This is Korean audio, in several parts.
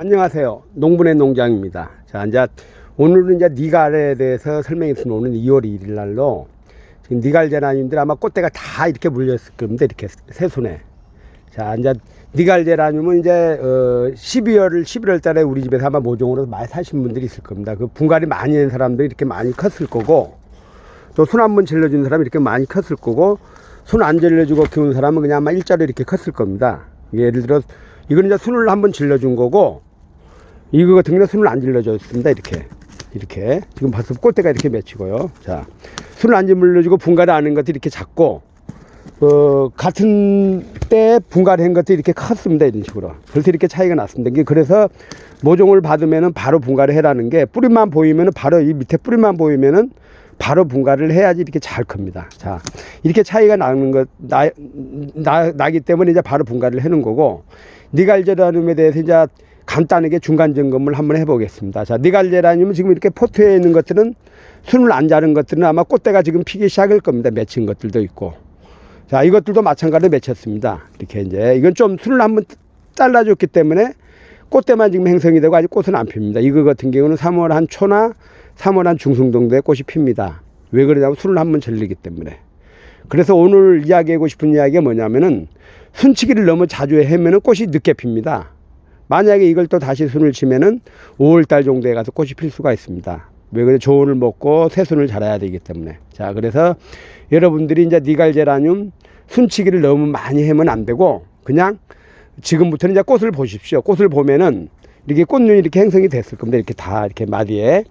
안녕하세요. 농분의 농장입니다. 자, 이제 오늘은 이제 니갈에 대해서 드리는 오늘 2월 1일 날로 지금 니갈 제라늄들 아마 꽃대가 다 이렇게 물렸을 겁니다. 이렇게 새 손에. 자, 이제 니갈 제라늄은 이제 어 12월을 11월 달에 우리 집에서 아마 모종으로 많이 사신 분들이 있을 겁니다. 그 분갈이 많이 낸 사람들이 이렇게 많이 컸을 거고 또손한번 질러준 사람이 이렇게 많이 컸을 거고 손안 질러주고 키운 사람은 그냥 아마 일자로 이렇게 컸을 겁니다. 예를 들어 이거는 이제 순을 한 번 질러준 거고 이거 같은 경우는 순을 안 질러줬습니다. 이렇게 이렇게 지금 벌써 꽃대가 이렇게 맺히고요. 자 순을 안 질러주고 분갈이 안한 것들이 이렇게 작고 어, 같은 때 분갈이 한 것들이 이렇게 컸습니다. 이런 식으로 벌써 이렇게 차이가 났습니다. 그래서 모종을 받으면은 바로 분갈이 해라는 게 뿌리만 보이면은 바로 이 밑에 뿌리만 보이면은 바로 분갈이를 해야지 이렇게 잘 큽니다. 자, 이렇게 차이가 나는 것, 나, 나, 나기 때문에 이제 바로 분갈이를 해놓은 거고, 니갈제라늄에 대해서 이제 간단하게 중간 점검을 한번 해보겠습니다. 자, 니갈제라늄은 지금 이렇게 포트에 있는 것들은 순을 안 자른 것들은 아마 꽃대가 지금 피기 시작할 겁니다. 맺힌 것들도 있고. 자, 이것들도 마찬가지로 맺혔습니다. 이렇게 이제, 이건 좀 순을 한번 잘라줬기 때문에 꽃대만 지금 행성이 되고 아직 꽃은 안 핍니다. 이거 같은 경우는 3월 한 초나 3월 한 중순 정도에 꽃이 핍니다. 왜 그러냐면 순을 한번 절리기 때문에. 그래서 오늘 이야기하고 싶은 이야기가 뭐냐면은 순치기를 너무 자주 해면은 꽃이 늦게 핍니다. 만약에 이걸 또 다시 순을 치면은 5월달 정도에 가서 꽃이 필 수가 있습니다. 왜 그래? 조언을 먹고 새순을 자라야 되기 때문에. 자, 그래서 여러분들이 이제 니갈 제라늄 순치기를 너무 많이 하면 안 되고 그냥 지금부터는 이제 꽃을 보십시오. 꽃을 보면은 이렇게 꽃눈이 이렇게 행성이 됐을 겁니다. 이렇게 다 이렇게 마디에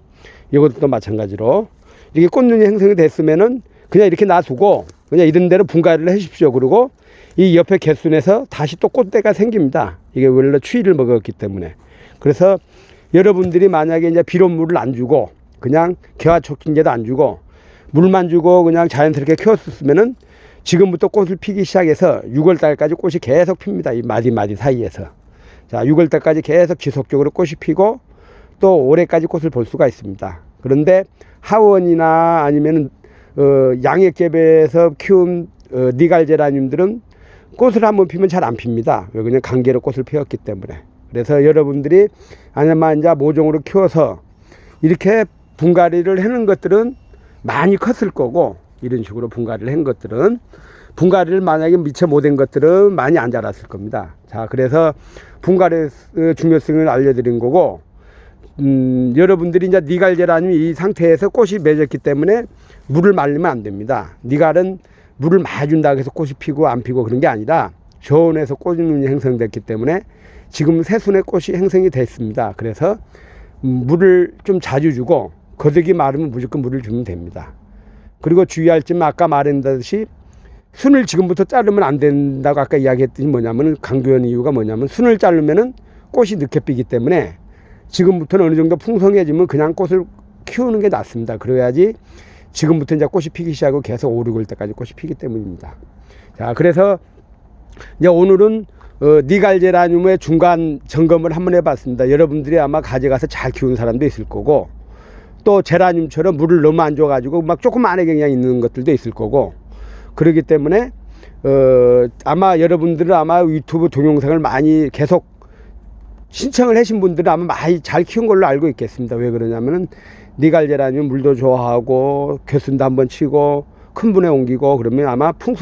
이것도 마찬가지로 이렇게 꽃눈이 형성이 됐으면은 그냥 이렇게 놔두고 그냥 이런 대로 분갈이를 해주십시오. 그리고 이 옆에 개순에서 다시 또 꽃대가 생깁니다. 이게 원래 추위를 먹었기 때문에. 그래서 여러분들이 만약에 이제 비료물을 안 주고 그냥 개화 촉진제도 안 주고 물만 주고 그냥 자연스럽게 키웠었으면은 지금부터 꽃을 피기 시작해서 6월 달까지 꽃이 계속 핍니다. 이 마디 마디 사이에서. 자, 6월 달까지 계속 지속적으로 꽃이 피고 또 올해까지 꽃을 볼 수가 있습니다. 그런데 하원이나 아니면 어, 양액재배에서 키운 어, 니갈제라늄들은 꽃을 한번 피면 잘 안 핍니다. 왜 그냥 강계로 꽃을 피웠기 때문에. 그래서 여러분들이 이제 모종으로 키워서 이렇게 분갈이를 해놓은 것들은 많이 컸을 거고 이런 식으로 분갈이를 한 것들은 분갈이를 만약에 미처 못한 것들은 많이 안 자랐을 겁니다. 자, 그래서 분갈이의 중요성을 알려드린 거고 음, 여러분들이 이제 니갈제라늄 이 상태에서 꽃이 맺었기 때문에 물을 말리면 안 됩니다. 니갈은 물을 많이 준다고 해서 꽃이 피고 안 피고 그런 게 아니라 저온에서 꽃눈이 형성됐기 때문에 지금 새순의 꽃이 형성이 됐습니다. 그래서 음, 물을 좀 자주 주고 거덕이 마르면 무조건 물을 주면 됩니다. 그리고 주의할 점은 아까 말했듯이 순을 지금부터 자르면 안 된다고 아까 이야기했더니 뭐냐면은 강조한 이유가 뭐냐면 순을 자르면은 꽃이 늦게 피기 때문에 지금부터는 어느 정도 풍성해지면 그냥 꽃을 키우는 게 낫습니다. 그래야지 지금부터 이제 꽃이 피기 시작하고 계속 5, 6월 때까지 꽃이 피기 때문입니다. 자, 그래서 이제 오늘은 어, 니갈제라늄의 중간 점검을 한번 해봤습니다. 여러분들이 아마 가져가서 잘 키우는 사람도 있을 거고 또 제라늄처럼 물을 너무 안 줘가지고 막 조그만하게 그냥 있는 것들도 있을 거고 그렇기 때문에 어, 아마 여러분들은 아마 유튜브 동영상을 많이 계속 신청을 하신 분들은 아마 많이 잘 키운 걸로 알고 있겠습니다. 왜 그러냐면은 니갈제라늄 물도 좋아하고 교순도 한번 치고 큰 분에 옮기고 그러면 아마 풍선